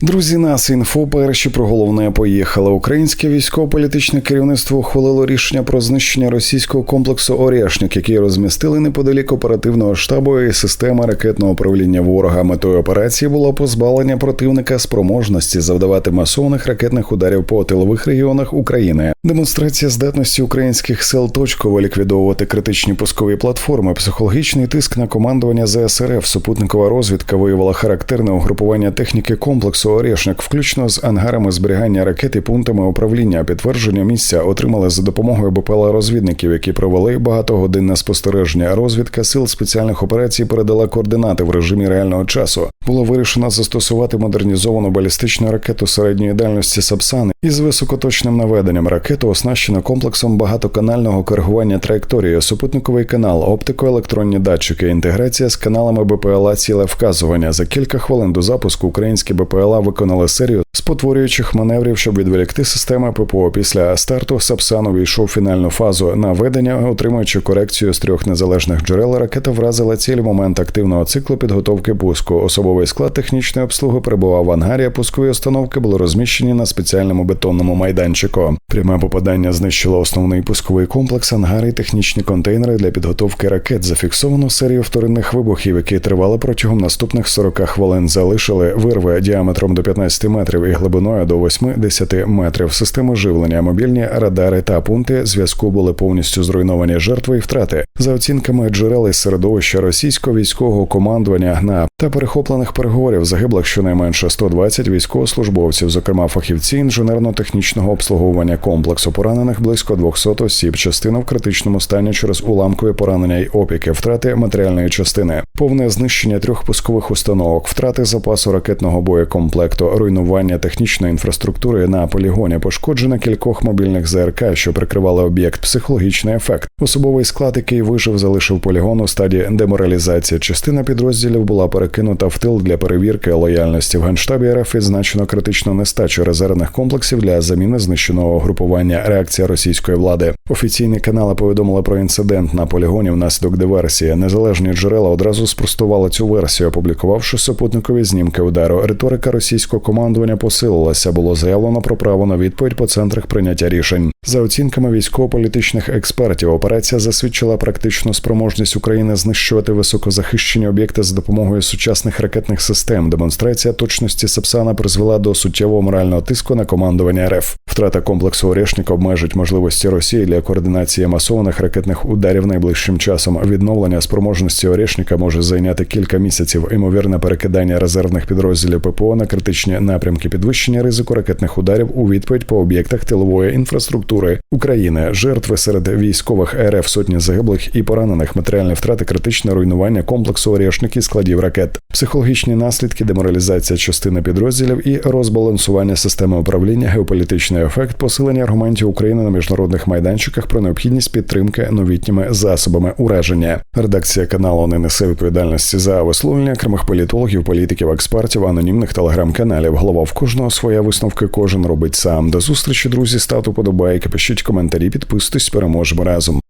Друзі, нас інфо перші про головне поїхали. Українське військово-політичне керівництво ухвалило рішення про знищення російського комплексу Орєшник, який розмістили неподалік оперативного штабу і системи ракетного управління ворога. Метою операції було позбавлення противника спроможності завдавати масованих ракетних ударів по тилових регіонах України. Демонстрація здатності українських сил точково ліквідовувати критичні пускові платформи, психологічний тиск на командування ЗСРФ, супутникова розвідка виявила характерне угрупування техніки комплексу Орєшник, включно з ангарами зберігання ракет і пунктами управління. Підтвердження місця отримали за допомогою БПЛА розвідників, які провели багатогодинне спостереження. Розвідка сил спеціальних операцій передала координати в режимі реального часу. Було вирішено застосувати модернізовану балістичну ракету середньої дальності Сапсан із високоточним наведенням. Ракету оснащено комплексом багатоканального коригування траєкторії, супутниковий канал, оптико-електронні датчики, інтеграція з каналами БПЛА ціле вказування. За кілька хвилин до запуску українські БПЛА виконали серію спотворюючих маневрів, щоб відволікти системи ППО. Після старту Сапсан увійшов фінальну фазу наведення, отримуючи корекцію з трьох незалежних джерел. Ракета вразила ціль в момент активного циклу підготовки пуску. Особовий склад технічної обслуги перебував в ангарі. а Пускові установки були розміщені на спеціальному бетонному майданчику. Пряме попадання знищило основний пусковий комплекс, ангари і технічні контейнери для підготовки ракет. Зафіксовано серію вторинних вибухів, які тривали протягом наступних 40 хвилин. Залишили вирви діаметром до 15 метрів і глибиною до 8-10 метрів. Системи живлення, мобільні радари та пункти зв'язку були повністю зруйновані жертви і втрати. За оцінками джерел із середовища російського військового командування ГНА та перехоплених переговорів загиблих щонайменше 120 військовослужбовців, зокрема фахівці інженерно-технічного обслуговування комплексу поранених близько 200 осіб. Частина в критичному стані через уламкові поранення й опіки, втрати матеріальної частини, повне знищення трьох пускових установок, втрати запасу ракетного боєкомплекту, руйнування технічної інфраструктури на полігоні, пошкодження кількох мобільних ЗРК, що прикривали об'єкт, психологічний ефект. Особовий склад, який вижив, залишив полігон у стадії деморалізації. Частина підрозділів була перекинута в тил для перевірки лояльності. В генштабі РФ відзначено критичну нестачу резервних комплексів для заміни знищеного групування. Реакція російської влади. Офіційні канали повідомили про інцидент на полігоні внаслідок диверсії. Незалежні джерела одразу спростували цю версію, опублікувавши супутникові знімки удару. Риторика російського командування посилилася. Було заявлено про право на відповідь по центрах прийняття рішень. За оцінками військово-політичних експертів, операція засвідчила практичну спроможність України знищувати високозахищені об'єкти за допомогою сучасних ракетних систем. Демонстрація точності Сапсана призвела до суттєвого морального тиску на командування РФ. Втрата комплексу Орешник обмежить можливості Росії для координації масованих ракетних ударів найближчим часом. Відновлення спроможності Орешника може зайняти кілька місяців. Ймовірне перекидання резервних підрозділів ППО на критичні напрямки підвищення ризику ракетних ударів у відповідь по об'єктах тилової інфраструктури України. Жертви серед військових РФ сотні загиблих і поранених, матеріальні втрати, критичне руйнування комплексу Орешник і складів ракет, психологічні наслідки, деморалізація частини підрозділів і розбалансування системи управління, геополітичний ефект, посилення аргументів України на міжнародних майданчиках про необхідність підтримки новітніми засобами ураження. Редакція каналу не несе відповідальності за висловлення окремих політологів, політиків, експертів, анонімних телеграм-каналів. Голова в кожного своя висновки кожен робить сам. До зустрічі, друзі, ставте подобайки, пишіть коментарі, підписуйтесь, переможемо разом.